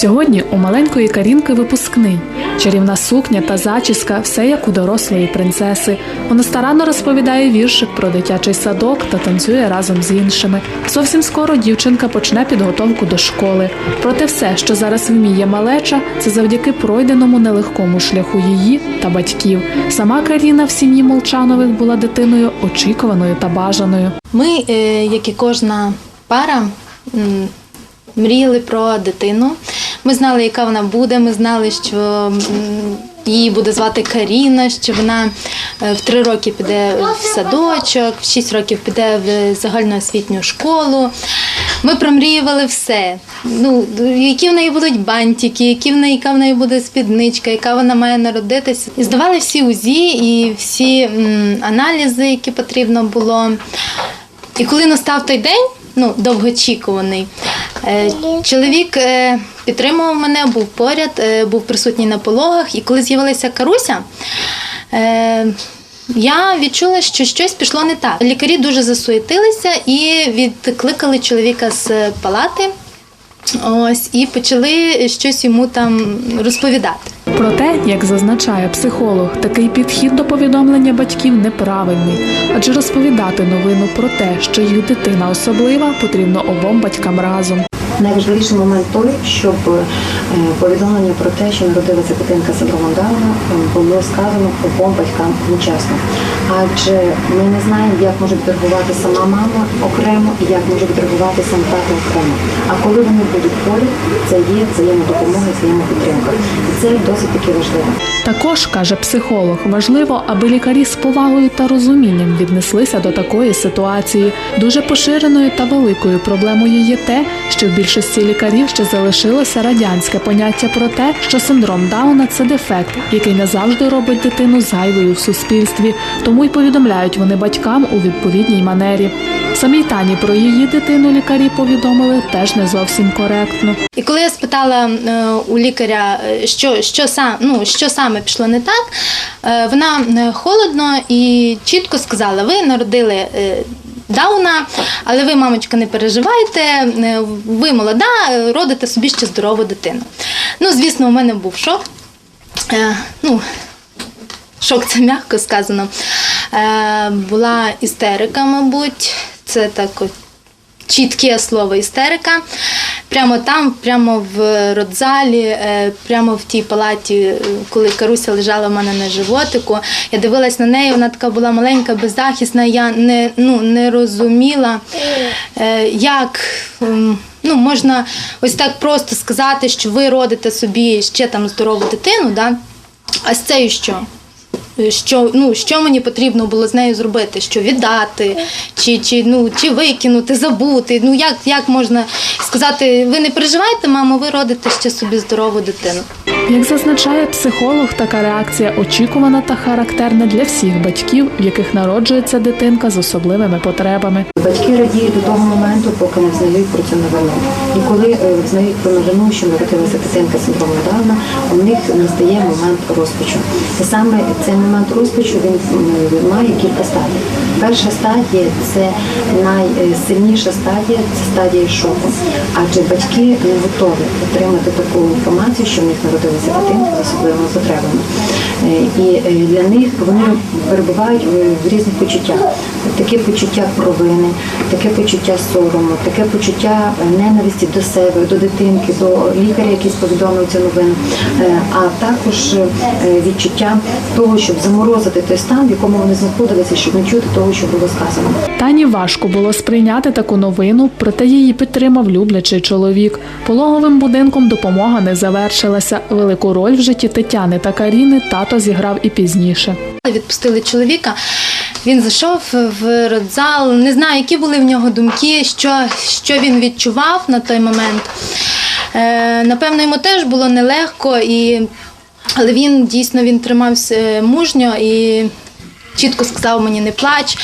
Сьогодні у маленької Карінки випускний. Чарівна сукня та зачіска все як у дорослої принцеси. Вона старанно розповідає віршик про дитячий садок та танцює разом з іншими. Зовсім скоро дівчинка почне підготовку до школи. Проте все, що зараз вміє малеча, це завдяки пройденому нелегкому шляху її та батьків. Сама Каріна в сім'ї Молчанових була дитиною очікуваною та бажаною. Ми, е, як і кожна пара, мріяли про дитину. Ми знали, яка вона буде. Ми знали, що її буде звати Каріна, що вона е, в три роки піде в садочок, в шість років піде в загальноосвітню школу. Ми промріювали все. Ну, які в неї будуть бантики, які в неї, яка в неї буде спідничка, яка вона має народитися. І здавали всі УЗІ і всі м, аналізи, які потрібно було. І коли настав той день, ну довгоочікуваний, чоловік е, підтримував мене, був поряд, е, був присутній на пологах. І коли з'явилася Каруся, е, я відчула, що щось пішло не так. Лікарі дуже засуетилися і відкликали чоловіка з палати. Ось і почали щось йому там розповідати. Проте, як зазначає психолог, такий підхід до повідомлення батьків неправильний, адже розповідати новину про те, що їх дитина особлива, потрібно обом батькам разом. Найважливіший момент той, щоб е, повідомлення про те, що народилася дитинка синдромом Дауна, е, було сказано обом батькам одночасно. Адже ми не знаємо, як може відреагувати сама мама окремо і як може відреагувати сам тато окремо. А коли вони будуть поряд, це є взаємодопомога, взаємопідтримка. І це досить таки важливо. Також каже психолог, важливо, аби лікарі з повагою та розумінням віднеслися до такої ситуації. Дуже поширеною та великою проблемою є те, що в більшості лікарів ще залишилося радянське поняття про те, що синдром Дауна це дефект, який не завжди робить дитину зайвою в суспільстві, тому й повідомляють вони батькам у відповідній манері. Самій Тані про її дитину лікарі повідомили теж не зовсім коректно. І коли я спитала е, у лікаря, е, що, що, сам, ну, що саме пішло не так, е, вона холодно і чітко сказала: ви народили. Дауна, але ви, мамочка, не переживайте, е, ви молода, родите собі ще здорову дитину. Ну, звісно, у мене був шок. Е, ну, шок це м'яко сказано. Е, була істерика, мабуть, це так чітке слово істерика. Прямо там, прямо в родзалі, е, прямо в тій палаті, е, коли Каруся лежала в мене на животику. Я дивилась на неї, вона така була маленька, беззахисна. Я не, ну, не розуміла, е, як ну, можна ось так просто сказати, що ви родите собі ще там здорову дитину, да? а з цією що? Що, ну, що мені потрібно було з нею зробити, що віддати, чи, чи, ну, чи викинути, забути. Ну як, як можна сказати, ви не переживайте, мамо, ви родите ще собі здорову дитину. Як зазначає психолог, така реакція очікувана та характерна для всіх батьків, в яких народжується дитинка з особливими потребами. Батьки радіють до того моменту, поки не взнають про цю новину. І коли е, взнають про новину, що народилася дитинка з синдромом Дауна, у них настає момент розпачу. І саме цей момент розпачу він має кілька стадій. Перша стадія це найсильніша стадія, це стадія шоку. Адже батьки не готові отримати таку інформацію, що в них народилася дитинка з особливими потребами. Е, І е, для них вони перебувають в- різних почуттях. Таке почуття провини, таке почуття сорому, таке почуття е, ненависті до себе, до дитинки, до лікаря, який повідомив цю новину, а також відчуття того, щоб заморозити той стан, в якому вони знаходилися, щоб не чути того, що було сказано. Тані важко було сприйняти таку новину, проте її підтримав люблячий чоловік. Пологовим будинком допомога не завершилася. Велику роль в житті Тетяни та Каріни тато зіграв і пізніше. Відпустили чоловіка. Він зайшов в родзал. Не знаю, які були в нього думки, що, що він відчував на той момент. Е, напевно, йому теж було нелегко, і, але він дійсно він тримався мужньо і чітко сказав мені не плач.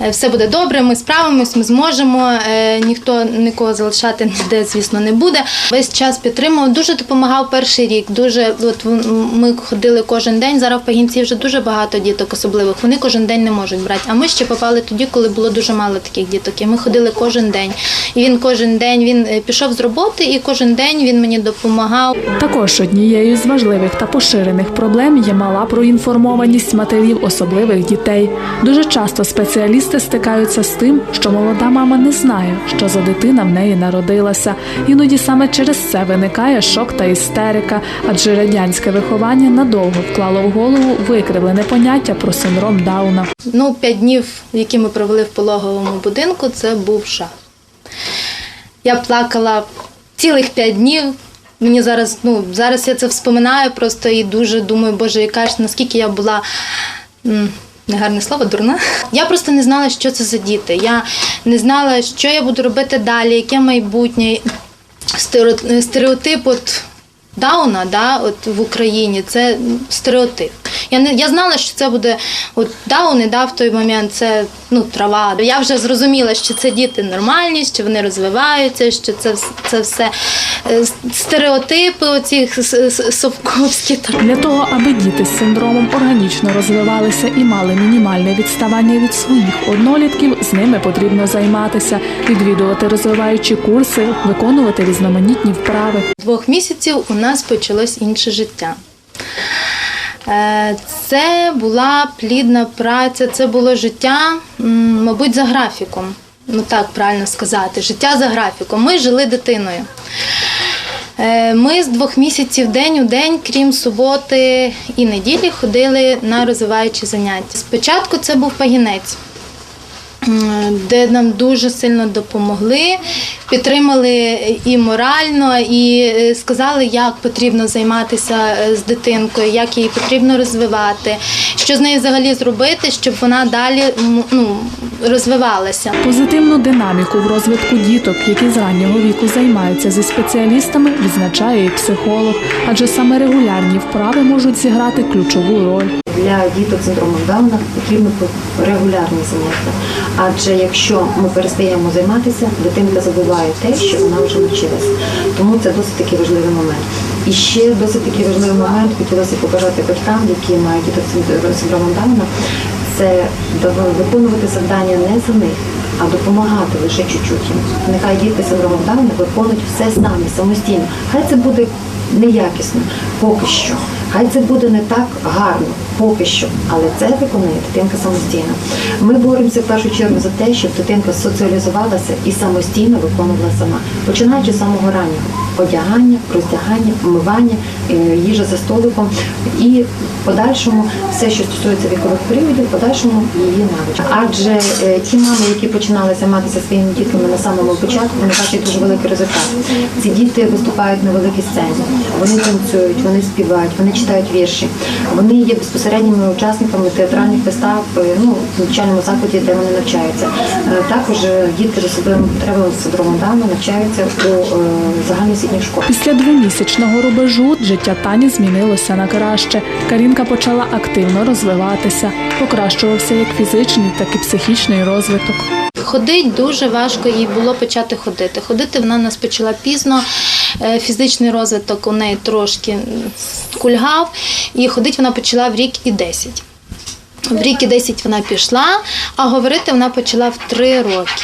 Е, все буде добре, ми справимось, ми зможемо. е, Ніхто нікого залишати ніде, звісно, не буде. Весь час підтримував, дуже допомагав перший рік. Дуже от ми ходили кожен день. Зараз в Пагінці вже дуже багато діток особливих. Вони кожен день не можуть брати. А ми ще попали тоді, коли було дуже мало таких діток. І ми ходили кожен день. І він кожен день він е, пішов з роботи, і кожен день він мені допомагав. Також однією з важливих та поширених проблем є мала проінформованість матерів особливих дітей. Дуже часто спеціалісти стикаються з тим, що молода мама не знає, що за дитина в неї народилася. Іноді саме через це виникає шок та істерика, адже радянське виховання надовго вклало в голову викривлене поняття про синдром Дауна. Ну, п'ять днів, які ми провели в пологовому будинку, це був жах. Я плакала цілих п'ять днів. Мені зараз, ну, зараз я це вспоминаю просто і дуже думаю, боже, яка ж наскільки я була. Негарне слово, дурна. Я просто не знала, що це за діти. Я не знала, що я буду робити далі, яке майбутнє. Стереотип от Дауна да, от в Україні це стереотип. Я не я знала, що це буде от дауни, да, в той момент це ну трава. Я вже зрозуміла, що це діти нормальні, що вони розвиваються, що це, це все е, стереотипи, оці с- с- совковські. Так. Для того, аби діти з синдромом органічно розвивалися і мали мінімальне відставання від своїх однолітків, з ними потрібно займатися, відвідувати розвиваючі курси, виконувати різноманітні вправи. Двох місяців у нас почалось інше життя. Е, Це була плідна праця, це було життя, мабуть, за графіком. Ну так правильно сказати, життя за графіком. Ми жили дитиною. Е, Ми з двох місяців день у день, крім суботи і неділі, ходили на розвиваючі заняття. Спочатку це був пагінець. Де нам дуже сильно допомогли, підтримали і морально, і е, сказали, як потрібно займатися е, з дитинкою, як її потрібно розвивати, що з нею взагалі зробити, щоб вона далі ну, розвивалася. Позитивну динаміку в розвитку діток, які з раннього віку займаються зі спеціалістами, відзначає і психолог, адже саме регулярні вправи можуть зіграти ключову роль. Для діток з синдромом Дауна потрібно регулярні заняття. Адже якщо ми перестаємо займатися, дитинка забуває те, що вона вже навчилася. Тому це досить такий важливий момент. І ще досить такий важливий момент хотілося побажати батькам, які мають діток з синдромом Дауна, це виконувати завдання не за них, а допомагати лише чуть-чуть їм. Нехай дітки з синдромом Дауна виконують все самі, самостійно. Хай це буде неякісно, поки що. Хай це буде не так гарно, поки що, але це виконує дитинка самостійно. Ми боремося в першу чергу за те, щоб дитинка соціалізувалася і самостійно виконувала сама, починаючи з самого раннього одягання, роздягання, вмивання, е, їжа за столиком і в подальшому все, що стосується вікових періодів, в подальшому її навички. Адже е, ті мами, які починали займатися своїми дітками на самому початку, вони бачать дуже великий результат. Ці діти виступають на великій сцені, вони танцюють, вони співають, вони читають вірші, вони є безпосередніми учасниками театральних вистав е, ну, в навчальному закладі, де вони навчаються. Е, Також діти дітки з особливими потребами з синдромом Дауна навчаються у е, загальноосвітніх школах. Після двомісячного рубежу життя Тані змінилося на краще. Карінка почала активно розвиватися, покращувався як фізичний, так і психічний розвиток. Ходить дуже важко їй було почати ходити. Ходити вона нас почала пізно. е, Фізичний розвиток у неї трошки кульгав, і ходить вона почала в рік і 10. В рік і 10 вона пішла, а говорити вона почала в 3 роки.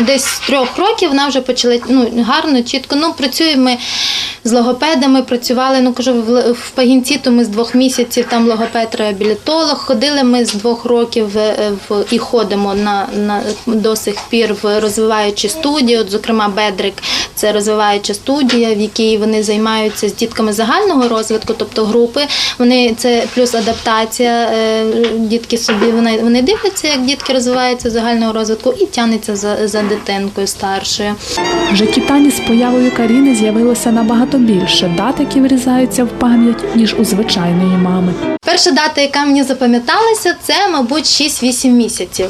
Десь з трьох років вона вже почала ну, гарно, чітко. Ну, працюємо ми з логопедами, працювали, ну кажу, в, Пагінці, то ми з двох місяців там логопед реабілітолог. Ходили ми з двох років е, в, і ходимо на, на, до сих пір в розвиваючі студії. От, зокрема, Бедрик це розвиваюча студія, в якій вони займаються з дітками загального розвитку, тобто групи. Вони це плюс адаптація. е, Дітки собі вони, вони дивляться, як дітки розвиваються загального розвитку і тягнуться за, за дитинкою старшою. В житті Тані з появою Каріни з'явилося набагато більше дат, які врізаються в пам'ять, ніж у звичайної мами. Перша дата, яка мені запам'яталася, це, мабуть, 6-8 місяців.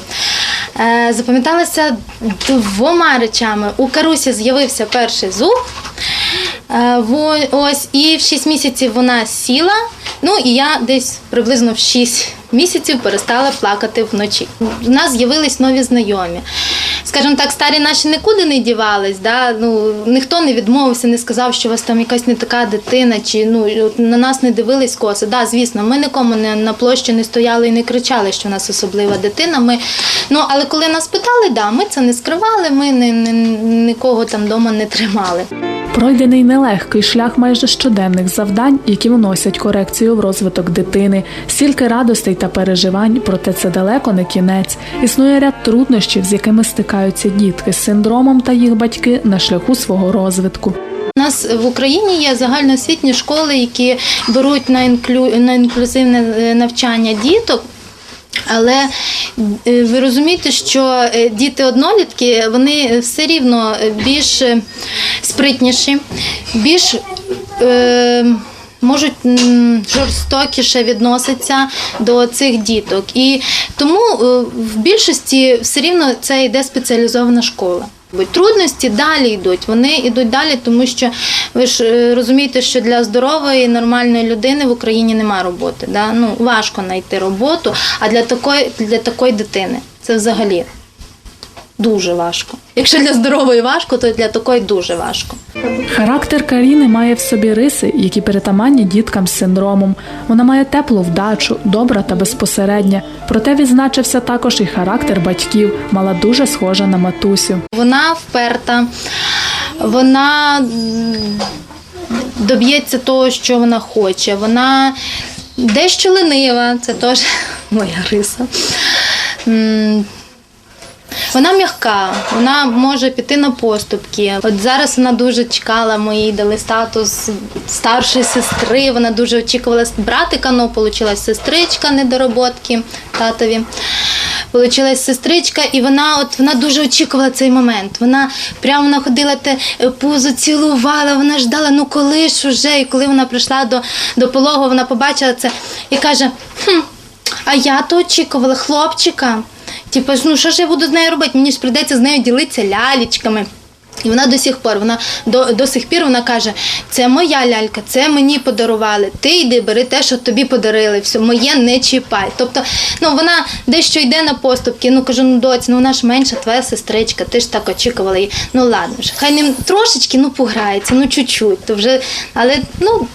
Е, запам'яталася двома речами. У Карусі з'явився перший зуб. Е, ось, і в 6 місяців вона сіла. Ну і я десь приблизно в 6 місяців перестала плакати вночі. У нас з'явились нові знайомі. Скажімо так, старі наші нікуди не дівались. Да? Ну, ніхто не відмовився, не сказав, що у вас там якась не така дитина, чи ну, на нас не дивились коси. Да, звісно, ми нікому не, на площі не стояли і не кричали, що в нас особлива дитина. Ми, ну, але коли нас питали, да, ми це не скривали, ми не, не, нікого там вдома не тримали. Пройдений нелегкий шлях майже щоденних завдань, які вносять корекцію в розвиток дитини, стільки радостей та переживань, проте це далеко не кінець. Існує ряд труднощів, з якими стикаються дітки з синдромом та їх батьки на шляху свого розвитку. У нас в Україні є загальноосвітні школи, які беруть на, інклю... на інклюзивне е, навчання діток. Але е, ви розумієте, що е, діти-однолітки вони все рівно більш е, спритніші, більш можуть жорстокіше відноситься до цих діток. І тому в більшості все рівно це йде спеціалізована школа. Трудності далі йдуть. Вони йдуть далі, тому що ви ж е, розумієте, що для здорової нормальної людини в Україні немає роботи. Да? Ну важко знайти роботу. А для такої для такої дитини це взагалі дуже важко. Якщо для здорової важко, то для такої дуже важко. Характер Каріни має в собі риси, які перетаманні діткам з синдромом. Вона має теплу вдачу, добра та безпосередня. Проте відзначився також і характер батьків, мала дуже схожа на матусю. Вона вперта, вона доб'ється того, що вона хоче. Вона дещо ленива, це теж моя риса. Вона м'яка, вона може піти на поступки. От зараз вона дуже чекала, ми їй дали статус старшої сестри. Вона дуже очікувала братика, але вийшла сестричка недороботки татові. Получилась сестричка, і вона от вона дуже очікувала цей момент. Вона прямо вона ходила те е, пузо, цілувала, вона ждала, ну коли ж уже. І коли вона прийшла до, до пологу, вона побачила це і каже: хм, а я то очікувала хлопчика. Типу, ну що ж я буду з нею робити? Мені ж прийдеться з нею ділитися лялечками. І вона до сих пор, вона до, до сих пір вона каже: це моя лялька, це мені подарували. Ти йди, бери те, що тобі подарили. Все, моє не чіпай. Тобто, ну вона дещо йде на поступки. Ну кажу, ну доць, ну вона ж менша, твоя сестричка, ти ж так очікувала її. Ну ладно ж, хай не трошечки, ну пограється, ну чуть-чуть. То вже, але ну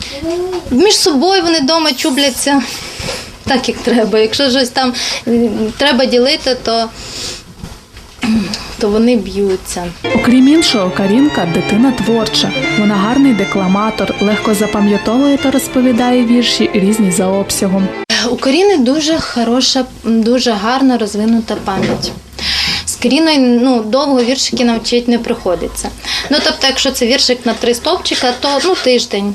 між собою вони вдома чубляться так, як треба. Якщо щось там треба ділити, то, то вони б'ються. Окрім іншого, Карінка дитина творча. Вона гарний декламатор, легко запам'ятовує та розповідає вірші різні за обсягом. У Каріни дуже хороша, дуже гарна розвинута пам'ять. З Каріною ну, довго віршики навчити не приходиться. Ну, тобто, якщо це віршик на три стовпчика, то ну, тиждень.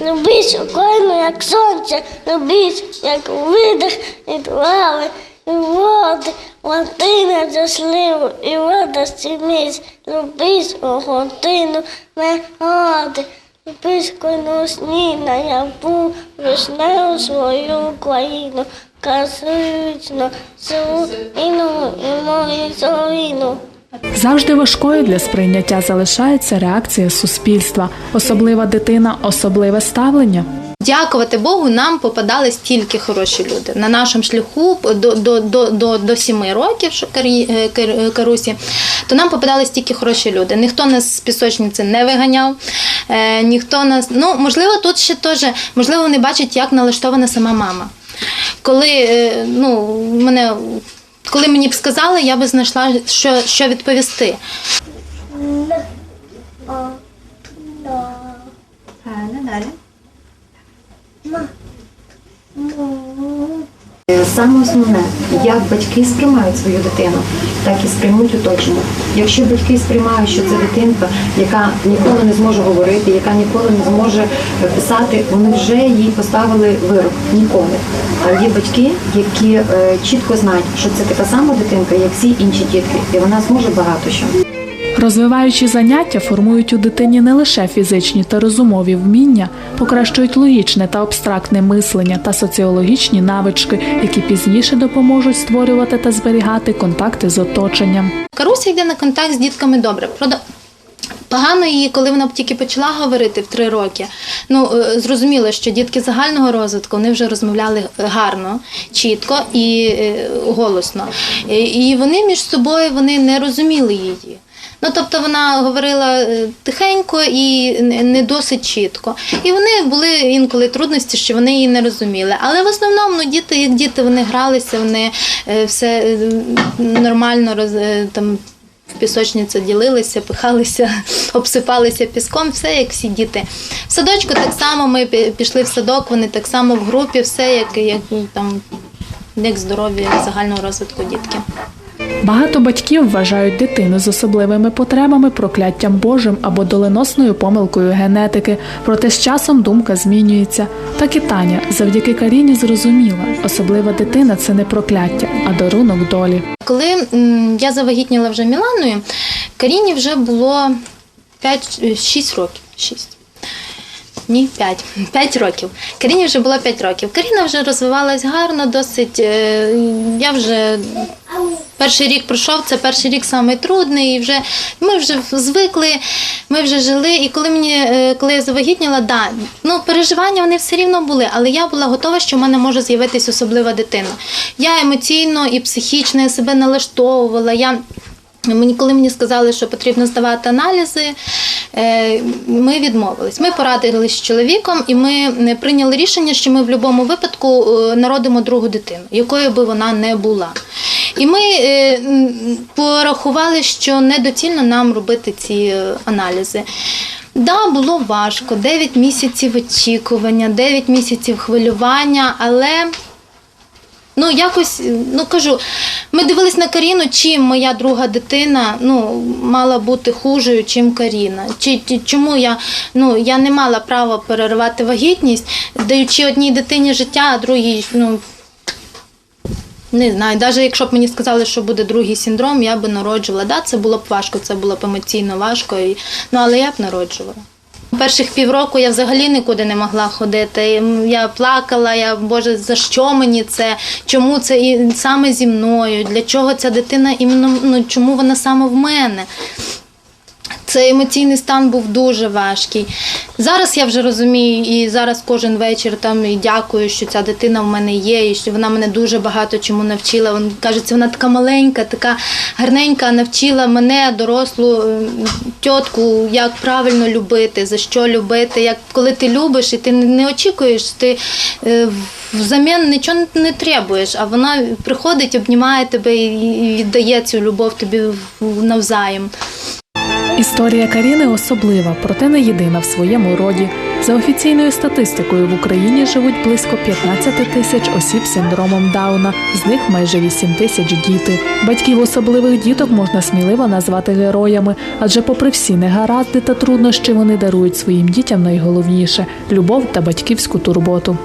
Любись Україну, як сонце, любись, як видих від лави, і води, Латина за сливу і радості місць. Любись у годину не ради, любись кону сні на яву, вишневу свою Україну, красують на силу іну і мою соліну. Завжди важкою для сприйняття залишається реакція суспільства. Особлива дитина, особливе ставлення. Дякувати Богу, нам попадались тільки хороші люди. На нашому шляху до, до, до, до, до сіми років, що карі, е, е, карусі, то нам попадались тільки хороші люди. Ніхто нас з пісочниці не виганяв, е, ніхто нас. Ну, можливо, тут ще теж, можливо, вони бачать, як налаштована сама мама. Коли ну, мене. Коли мені б сказали, я би знайшла, що, що відповісти. Е, Саме основне, як батьки сприймають свою дитину, так і сприймуть оточення. Якщо батьки сприймають, що це дитинка, яка ніколи не зможе говорити, яка ніколи не зможе е, писати, вони вже їй поставили вирок ніколи. А є батьки, які е, чітко знають, що це така сама дитинка, як всі інші дітки, і вона зможе багато що. Розвиваючі заняття формують у дитині не лише фізичні та розумові вміння, покращують логічне та абстрактне мислення та соціологічні навички, які пізніше допоможуть створювати та зберігати контакти з оточенням. Каруся йде на контакт з дітками добре. Погано її, коли вона тільки почала говорити в три роки. Ну е, зрозуміло, що дітки загального розвитку вони вже розмовляли гарно, чітко і е, голосно. Е, І вони між собою вони не розуміли її. Ну, тобто вона говорила е, тихенько і не- досить чітко. І вони були інколи трудності, що вони її не розуміли. Але в основному ну, діти, як діти, вони гралися, вони е, все е, нормально роз, там. В пісочниці ділилися, пихалися, обсипалися піском, все як всі діти. В садочку так само ми пішли в садок, вони так само в групі, все як, як там як здорові загального розвитку дітки. Багато батьків вважають дитину з особливими потребами прокляттям Божим або доленосною помилкою генетики. Проте з часом думка змінюється. Так і Таня завдяки Каріні зрозуміла, особлива дитина це не прокляття, а дарунок долі. Коли я завагітніла вже Міланою, Каріні вже було 5-6 років. 6. Ні, 5. 5 років. Каріні вже було 5 років. Каріна вже розвивалась гарно, досить. е, Я вже перший рік пройшов, це перший рік самий трудний. І вже ми вже звикли, ми вже жили. І коли мені, е, коли я завагітніла, да, ну переживання вони все рівно були, але я була готова, що в мене може з'явитись особлива дитина. Я емоційно і психічно я себе налаштовувала. Я Мені, коли мені сказали, що потрібно здавати аналізи, е, ми відмовились. Ми порадились з чоловіком, і ми е, прийняли рішення, що ми в будь-якому випадку народимо другу дитину, якою би вона не була. І ми е, порахували, що недоцільно нам робити ці е, аналізи. Да, було важко, 9 місяців очікування, 9 місяців хвилювання, але Ну, якось, ну кажу, ми дивились на Каріну, чим моя друга дитина ну, мала бути хужою, чим Каріна. Чи- чому я, ну, я не мала права переривати вагітність, даючи одній дитині життя, а другій, ну. Не знаю, навіть якщо б мені сказали, що буде другий синдром, я би народжувала. Да, це було б важко, це було б емоційно важко, і, ну, але я б народжувала. Перших півроку я взагалі нікуди не могла ходити. Я плакала, я Боже, за що мені це? Чому це і саме зі мною? Для чого ця дитина іменно ну чому вона саме в мене? Цей емоційний стан був дуже важкий. Зараз я вже розумію, і зараз кожен вечір там і дякую, що ця дитина в мене є, і що вона мене дуже багато чому навчила. Вона кажеться, вона така маленька, така гарненька, навчила мене, дорослу е, тітку, як правильно любити, за що любити. Як коли ти любиш і ти не очікуєш, ти е, взамін нічого не требуєш, а вона приходить, обнімає тебе і віддає цю любов тобі навзаєм. Історія Каріни особлива, проте не єдина в своєму роді. За офіційною статистикою в Україні живуть близько 15 тисяч осіб з синдромом Дауна, з них майже 8 тисяч діти. Батьків особливих діток можна сміливо назвати героями, адже, попри всі негаразди та труднощі, вони дарують своїм дітям найголовніше любов та батьківську турботу.